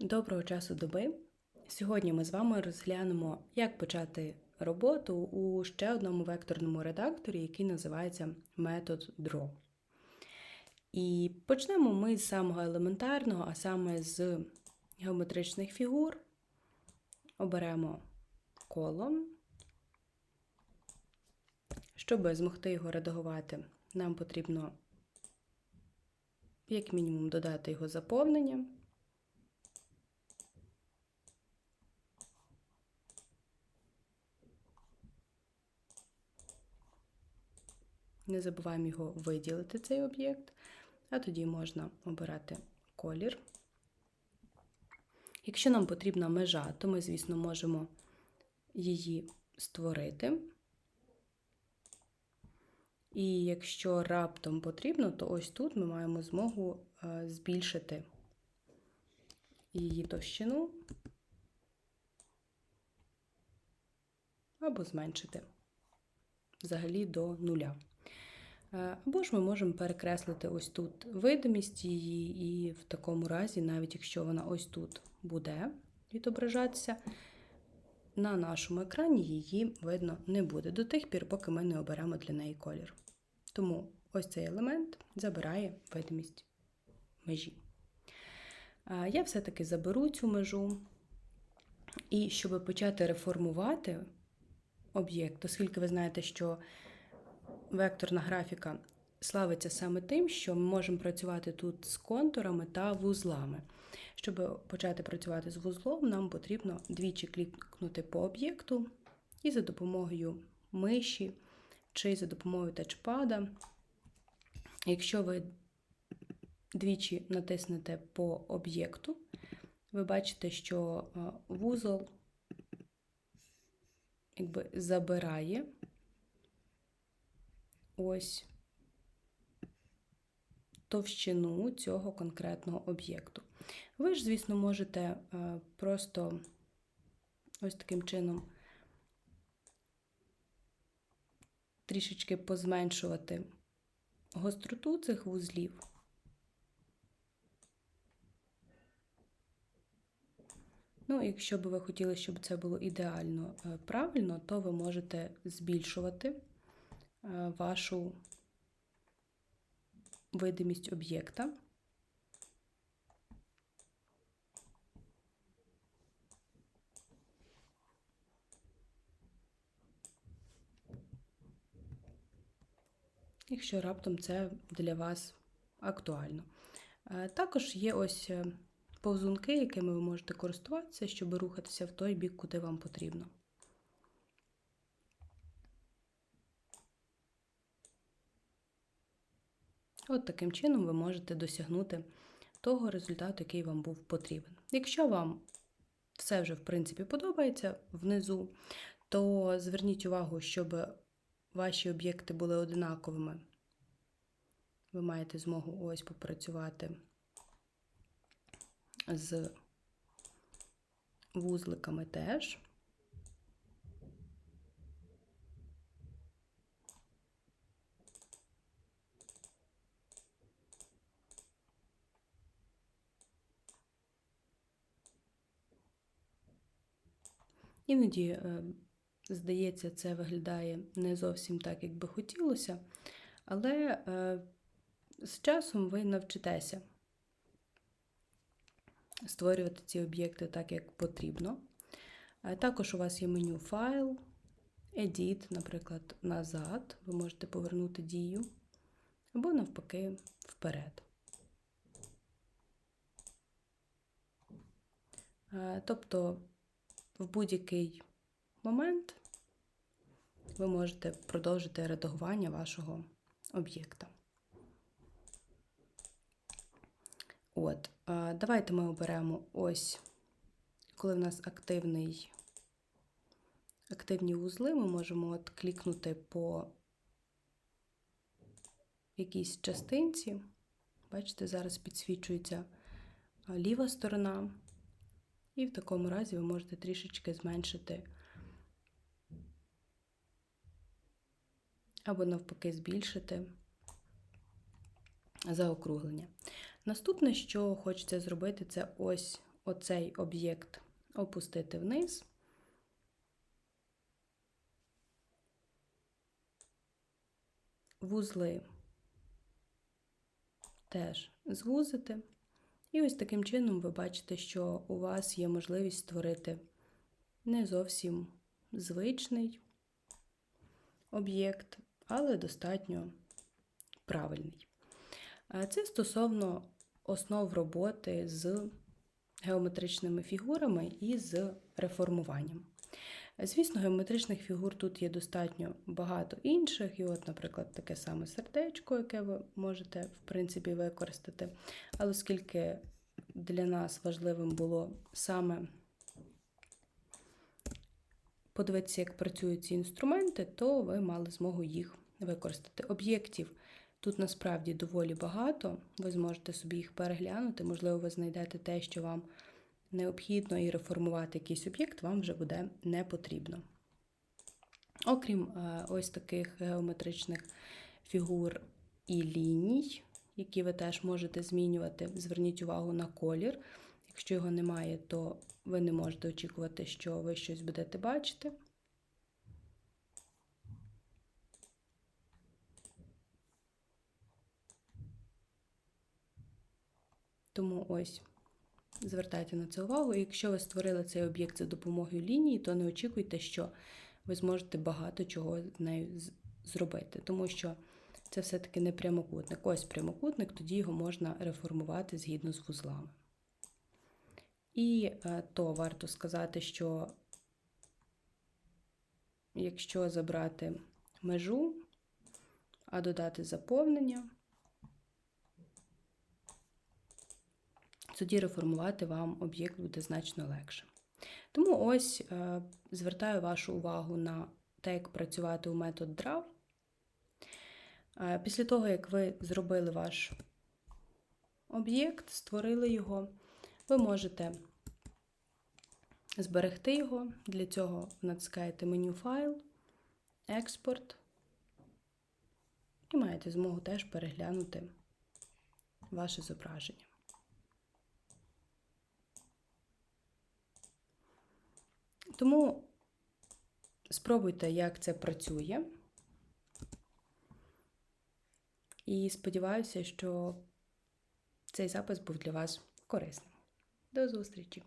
Доброго часу доби. Сьогодні ми з вами розглянемо, як почати роботу у ще одному векторному редакторі, який називається метод Draw. І почнемо ми з самого елементарного, а саме з геометричних фігур. Оберемо коло. Щоб змогти його редагувати, нам потрібно, як мінімум, додати його заповнення. Не забуваємо його виділити, цей об'єкт, а тоді можна обирати колір. Якщо нам потрібна межа, то ми, звісно, можемо її створити. І якщо раптом потрібно, то ось тут ми маємо змогу е, збільшити її товщину або зменшити взагалі до нуля. Е, або ж ми можемо перекреслити ось тут видимість її, і в такому разі, навіть якщо вона ось тут буде відображатися, на нашому екрані її видно не буде до тих пір, поки ми не оберемо для неї колір. Тому ось цей елемент забирає видимість межі. Е, я все-таки заберу цю межу. І щоб почати реформувати об'єкт, оскільки ви знаєте, що векторна графіка славиться саме тим, що ми можемо працювати тут з контурами та вузлами. Щоб почати працювати з вузлом, нам потрібно двічі клікнути по об'єкту і за допомогою миші чи за допомогою тачпада. Якщо ви двічі натиснете по об'єкту, ви бачите, що вузол якби забирає ось товщину цього конкретного об'єкту. Ви ж, звісно, можете е, просто ось таким чином трішечки позменшувати гостроту цих вузлів. Ну, якщо б ви хотіли, щоб це було ідеально е, правильно, то ви можете збільшувати вашу видимість об'єкта. Якщо раптом це для вас актуально. Е, також є ось е, повзунки, якими ви можете користуватися, щоб рухатися в той бік, куди вам потрібно. От таким чином ви можете досягнути того результату, який вам був потрібен. Якщо вам все вже, в принципі, подобається внизу, то зверніть увагу, щоб ваші об'єкти були одинаковими. Ви маєте змогу ось попрацювати з вузликами теж. Іноді, е, здається, це виглядає не зовсім так, як би хотілося, але е, з часом ви навчитеся створювати ці об'єкти так, як потрібно. Е, також у вас є меню файл, Edit, наприклад, назад. Ви можете повернути дію, або, навпаки, вперед. Тобто в будь-який момент ви можете продовжити редагування вашого об'єкта. От, давайте ми оберемо ось, коли в нас активний, активні вузли, ми можемо от клікнути по якійсь частинці. Бачите, зараз підсвічується ліва сторона. І в такому разі ви можете трішечки зменшити або навпаки збільшити заокруглення. Наступне, що хочеться зробити, це ось оцей об'єкт опустити вниз. Вузли теж звузити. І ось таким чином ви бачите, що у вас є можливість створити не зовсім звичний об'єкт, але достатньо правильний. Це стосовно основ роботи з геометричними фігурами і з реформуванням. Звісно, геометричних фігур тут є достатньо багато інших, і, от, наприклад, таке саме сердечко, яке ви можете, в принципі, використати. Але оскільки для нас важливим було саме подивитися, як працюють ці інструменти, то ви мали змогу їх використати. Об'єктів тут насправді доволі багато, ви зможете собі їх переглянути, можливо, ви знайдете те, що вам необхідно, і реформувати якийсь об'єкт вам вже буде не потрібно. Окрім е, ось таких геометричних фігур і ліній, які ви теж можете змінювати, зверніть увагу на колір. Якщо його немає, то ви не можете очікувати, що ви щось будете бачити. Тому ось звертайте на це увагу. Якщо ви створили цей об'єкт за допомогою лінії, то не очікуйте, що ви зможете багато чого з нею зробити, тому що це все-таки не прямокутник. Ось прямокутник, тоді його можна реформувати згідно з вузлами. І е, то варто сказати, що якщо забрати межу, а додати заповнення, тоді реформувати вам об'єкт буде значно легше. Тому ось е, звертаю вашу увагу на те, як працювати у метод DRAW. Е, після того, як ви зробили ваш об'єкт, створили його, ви можете зберегти його. Для цього натискаєте меню Файл, Експорт і маєте змогу теж переглянути ваше зображення. Тому спробуйте, як це працює. І сподіваюся, що цей запис був для вас корисним. До зустрічі!